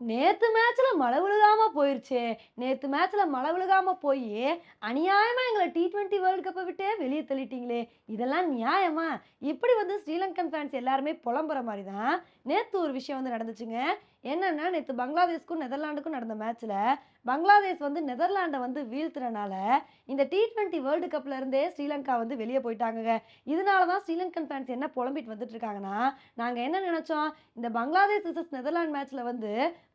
நேற்று மேட்ச்சில் மழை விழுகாமல் போயிடுச்சே நேற்று மேட்ச்சில் மழை விழுகாமல் போய் அநியாயமாக எங்களை டி ட்வெண்ட்டி வேர்ல்டு கப்பை விட்டே வெளியே தள்ளிட்டீங்களே. இதெல்லாம் நியாயமா? இப்படி வந்து ஸ்ரீலங்கன் ஃபேன்ஸ் எல்லாருமே புலம்புற மாதிரி தான் நேற்று ஒரு விஷயம் வந்து நடந்துச்சுங்க. என்னென்னா நேற்று பங்களாதேஷ்க்கும் நெதர்லாண்டுக்கும் நடந்த மேட்ச்சில் பங்களாதேஷ் வந்து நெதர்லாண்டை வந்து வீழ்த்துறனால இந்த டி ட்வெண்ட்டி வேர்ல்டு கப்லேருந்தே ஸ்ரீலங்கா வந்து வெளியே போயிட்டாங்க இதனால தான் ஸ்ரீலங்கன் ஃபேன்ஸ் என்ன புலம்பிட்டு வந்துட்டு இருக்காங்கன்னா நாங்கள் என்ன நினச்சோம்? இந்த பங்களாதேஷ் விசஸ் நெதர்லாந்து மேட்ச்சில் வந்து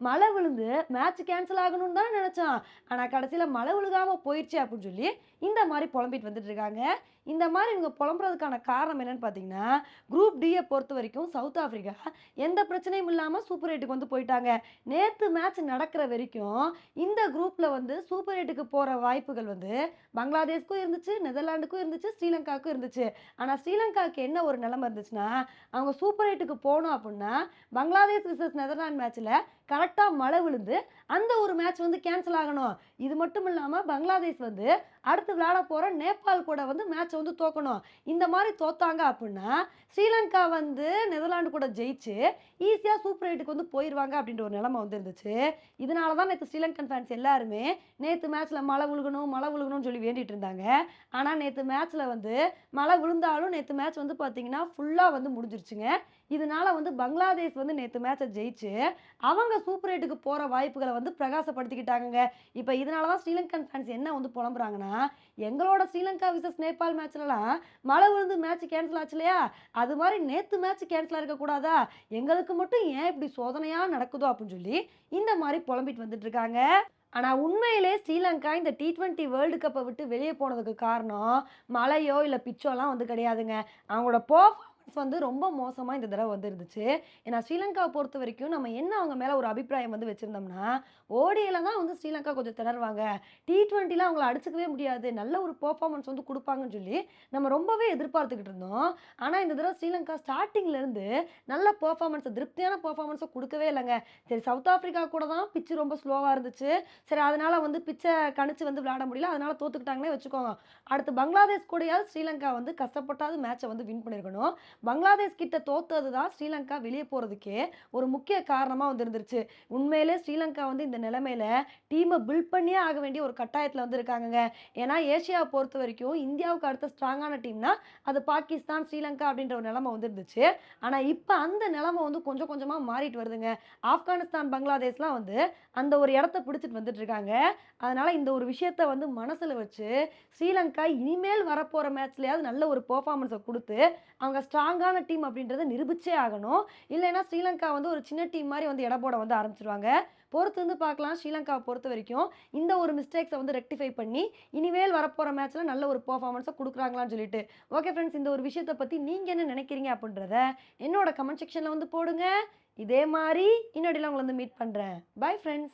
மழை விழுந்து மேட்ச் கேன்சல் ஆகணும்னு தான் நினச்சோம். ஆனால் கடைசியில் மழை விழுகாமல் போயிடுச்சு அப்படின்னு சொல்லி இந்த மாதிரி புலம்பிட்டு வந்துட்டு இருக்காங்க இந்த மாதிரி இவங்க புலம்புறதுக்கான காரணம் என்னன்னு பார்த்தீங்கன்னா குரூப் டியை பொறுத்த வரைக்கும் சவுத் ஆஃப்ரிக்கா எந்த பிரச்சனையும் இல்லாமல் சூப்பர் எயிட்டுக்கு வந்து போயிட்டாங்க. நேற்று மேட்ச் நடக்கிற வரைக்கும் இந்த குரூப்பில் வந்து சூப்பர் எயிட்டுக்கு போகிற வாய்ப்புகள் வந்து பங்களாதேஷ்க்கும் இருந்துச்சு நெதர்லாண்டுக்கும் இருந்துச்சு ஸ்ரீலங்காவுக்கும் இருந்துச்சு. ஆனால் ஸ்ரீலங்காவுக்கு என்ன ஒரு நிலைமை இருந்துச்சுன்னா அவங்க சூப்பர் எயிட்டுக்கு போனோம் அப்படின்னா பங்களாதேஷ் விசஸ் நெதர்லாண்ட் மேட்ச்சில் கரெக்டாக மழை விழுந்து அந்த ஒரு மேட்ச் வந்து கேன்சல் ஆகணும். இது மட்டும் இல்லாமல் பங்களாதேஷ் வந்து அடுத்து விளையாட போகிற நேபாள் கூட வந்து மேட்ச்சை வந்து தோக்கணும். இந்த மாதிரி தோத்தாங்க அப்படின்னா ஸ்ரீலங்கா வந்து நெதர்லாண்டு கூட ஜெயிச்சு ஈஸியாக சூப்பர் எயிட்டுக்கு வந்து போயிடுவாங்க அப்படின்ற ஒரு நிலைமை வந்து இருந்துச்சு இதனால தான் நேற்று ஸ்ரீலங்கன் ஃபேன்ஸ் எல்லாருமே நேற்று மேட்ச்சில் மழை விழுகணும் மழை விழுகணும்னு சொல்லி வேண்டிட்டு இருந்தாங்க. ஆனால் நேற்று மேட்ச்சில் வந்து மழை விழுந்தாலும் நேற்று மேட்ச் வந்து பார்த்தீங்கன்னா ஃபுல்லாக வந்து முடிஞ்சிருச்சுங்க. இதனால வந்து பங்களாதேஷ் வந்து நேற்று மேட்சை ஜெயிச்சு அவங்க சூப்பர் எயிட்டுக்கு போகிற வாய்ப்புகளை வந்து பிரகாசப்படுத்திக்கிட்டாங்க இப்போ இதனால தான் ஸ்ரீலங்கன் ஃபேன்ஸ் என்ன வந்து புலம்புறாங்கன்னா எங்களோட ஸ்ரீலங்கா விசஸ் நேபாள் மேட்ச்லலாம் மழை விழுந்து மேட்ச் கேன்சல் ஆச்சு இல்லையா அது மாதிரி நேற்று மேட்ச் கேன்சல் இருக்கக்கூடாதா? எங்களுக்கு மட்டும் ஏன் இப்படி சோதனையாக நடக்குதோ அப்படின்னு சொல்லி இந்த மாதிரி புலம்பிட்டு வந்துட்டு இருக்காங்க. ஆனால் உண்மையிலே ஸ்ரீலங்கா இந்த டி ட்வெண்ட்டி வேர்ல்டு கப்பை விட்டு வெளியே போனதுக்கு காரணம் மழையோ இல்லை பிச்சோலாம் வந்து கிடையாதுங்க. அவங்களோட பர்ஃபார்மன்ஸ் வந்து ரொம்ப மோசமாக இந்த தடவை வந்துருந்துச்சு. ஏன்னா ஸ்ரீலங்காவை பொறுத்த வரைக்கும் நம்ம என்ன அவங்க மேலே ஒரு அபிப்பிராயம் வந்து வச்சுருந்தோம்னா ஓடியில் தான் வந்து ஸ்ரீலங்கா கொஞ்சம் திணறுவாங்க. டி ட்வெண்ட்டிலாம் அவங்கள அடிச்சுக்கவே முடியாது. நல்ல ஒரு பர்ஃபார்மன்ஸ் வந்து கொடுப்பாங்கன்னு சொல்லி நம்ம ரொம்பவே எதிர்பார்த்துக்கிட்டு இருந்தோம். ஆனால் இந்த தடவை ஸ்ரீலங்கா ஸ்டார்டிங்லேருந்து நல்ல பர்ஃபார்மன்ஸை திருப்தியான பர்ஃபார்மன்ஸை கொடுக்கவே இல்லைங்க. சரி சவுத் ஆஃப்ரிக்கா கூட தான் பிச்சு ரொம்ப ஸ்லோவாக இருந்துச்சு. சரி அதனால் வந்து பிச்சை கணிச்சு வந்து விளையாட முடியல. அதனால் தோத்துக்கிட்டாங்கன்னே வச்சுக்கோங்க. அடுத்து பங்களாதேஷ் கூடயாவது ஸ்ரீலங்கா வந்து கஷ்டப்பட்டாவது மேட்சை வந்து வின் பண்ணியிருக்கணும். பங்களாதேஷ் கிட்ட தோத்தது தான் ஸ்ரீலங்கா வெளியே போகிறதுக்கே ஒரு முக்கிய காரணமாக வந்துருந்துருச்சு. உண்மையிலே ஸ்ரீலங்கா வந்து இந்த நிலைமையில டீமை பில்ட் பண்ணியே ஆக வேண்டிய ஒரு கட்டாயத்தில் வந்துருக்காங்கங்க. ஏன்னா ஏஷியாவை பொறுத்த வரைக்கும் இந்தியாவுக்கு அடுத்த ஸ்ட்ராங்கான டீம்னா அது பாகிஸ்தான் ஸ்ரீலங்கா அப்படின்ற ஒரு நிலைமை வந்துருந்துச்சு. ஆனால் இப்போ அந்த நிலைமை வந்து கொஞ்சம் கொஞ்சமாக மாறிட்டு வருதுங்க. ஆப்கானிஸ்தான் பங்களாதேஷ்லாம் வந்து அந்த ஒரு இடத்த பிடிச்சிட்டு வந்துட்டு இருக்காங்க அதனால இந்த ஒரு விஷயத்த வந்து மனசில் வச்சு ஸ்ரீலங்கா இனிமேல் வரப்போகிற மேட்ச்லேயாவது நல்ல ஒரு பெர்ஃபார்மன்ஸை கொடுத்து அவங்க ஸ்ட்ராங்கான டீம் அப்படின்றத நிரூபிச்சே ஆகணும். இல்லைன்னா ஸ்ரீலங்கா வந்து ஒரு சின்ன டீம் மாதிரி வந்து எடை போட வந்து ஆரம்பிச்சிருவாங்க. பொறுத்து வந்து பார்க்கலாம். ஸ்ரீலங்காவை பொறுத்த வரைக்கும் இந்த ஒரு மிஸ்டேக்ஸை வந்து ரெக்டிஃபை பண்ணி இனிமேல் வரப்போகிற மேட்ச்சில் நல்ல ஒரு பர்ஃபார்மன்ஸை கொடுக்குறாங்களான்னு சொல்லிட்டு. ஓகே ஃப்ரெண்ட்ஸ் இந்த ஒரு விஷயத்தை பற்றி நீங்கள் என்ன நினைக்கிறீங்க அப்படின்றத என்னோட கமெண்ட் செக்ஷனில் வந்து போடுங்க. இதே மாதிரி இன்னொடியில் உங்களை வந்து மீட் பண்ணுறேன் பை ஃப்ரெண்ட்ஸ்